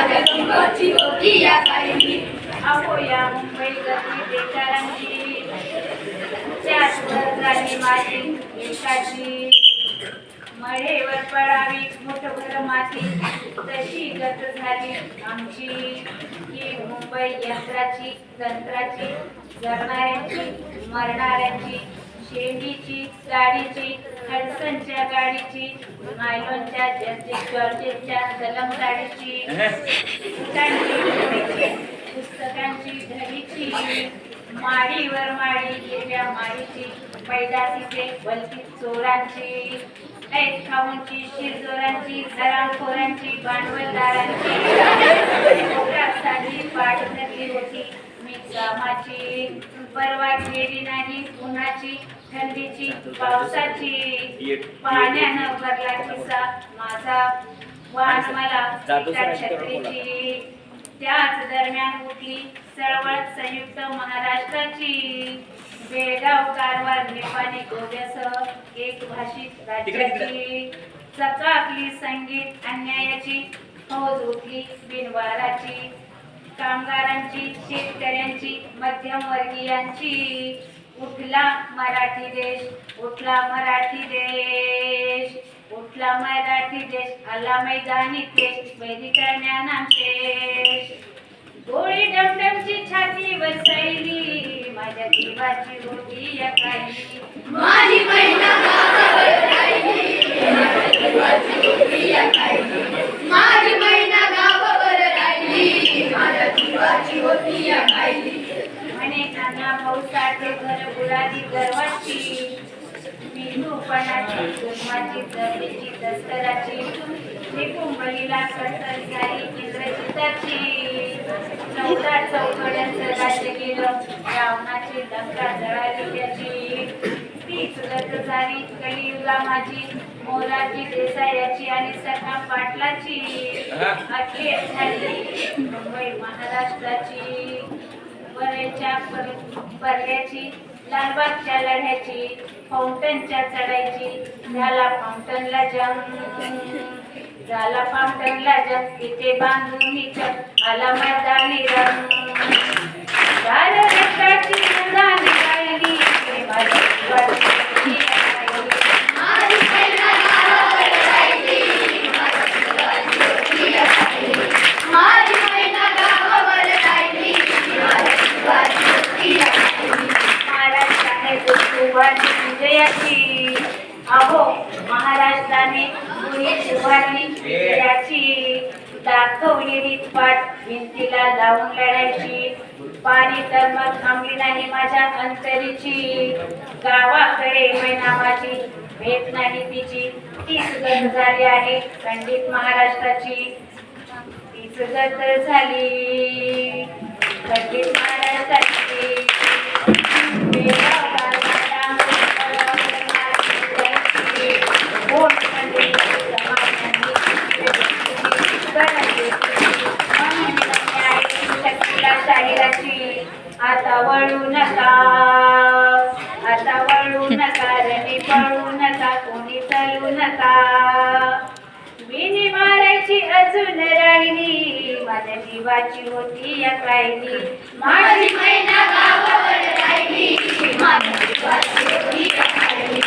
माझ्या जीवाची होती या कायली अहो या मुंबई गर्दी बेचारांची त्यात झाली माझी एकाची मळेवर पडावी मुठभर माती. तशी गत झाली आमची. ही मुंबई यंत्राची तंत्राची जगणाऱ्यांची मरणाऱ्यांची. शेंडीची गाडीची हडसनच्या गाडीची मायलोनच्या जर्जेट जॉर्जेटच्या सलम साडीची पुस्तकांची घडीची घरीची माडीवर माडी गेल्या माडीची पैदासीचे बलकी चोरांची ऐट खाऊंची शिरजोरांची घरांखोरांची भांडवलदारांची धरली होती. मी कामाची परवा गेली नाही. उन्हाची थंडीची पावसाची पाण्यानं भरला किस्सा माझा वाण मला एका. छत्रीची. त्याच दरम्यान उठली चळवळ संयुक्त महाराष्ट्राची. बेळगाव कारवार नेपाळी गोव्यासह एक भाषिक राज्याची. चकाकली संगीत अन्यायाची. फौज उठली बिनवाराची. कामगारांची शेतकऱ्यांची मध्यमवर्गीयांची. उठला मराठी देश उठला मराठी देश उठला मराठी देश आला मैदानी देश वैदिकरण्याना देश. गोळी डमडमची छाती वसैली माझ्या जीवाची होती या काही माझी महिना गावावर राहिली माझ्या जीवाची होती या कायली माझी महिना गावावर राहिली माझ्या जीवाची होती या कायली म्हणे नाना भाऊ साठे घर बुडाली गर्वाची रूपणाची गुरमाची दर्दीची दस्तराची मी कुंभलीला कट्टर झाली इंद्रजिताची. चौदा चौघड्यांचं राज्य केलं रावणाची लंका जळाली त्याची. तीच गत झाली कलियुगा माझी मोलाची देसायाची आणि सखा पाटलाची. अखेर झाली मुंबई महाराष्ट्राची. परल्याची लालबागच्या लढ्याची. फाउंटनच्या चढायची. झाला फाउंटनला जंग झाला फाउंटनला जंग तिथे बांधून आला मैदानी रंग अहो महाराष्ट्राने गुढी उभारली पाठ भिंतीला लावून लढायची. पाणी तर मग थांबली नाही माझ्या अंतरीची. गावाकडे मैना माझी भेट नाही तिची. तीच गत झाली आहे पंडित महाराष्ट्राची. तीच गत झाली. पंडित महाराष्ट्र आता वळू नका. आता वळू नका रणी पळू नका कोणी चलू नका. विणी मारायची अजून राहिली माझ्या जीवाची होती या कायली माझी महिना गावावर राहिली माझ्या जीवाची होती या कायली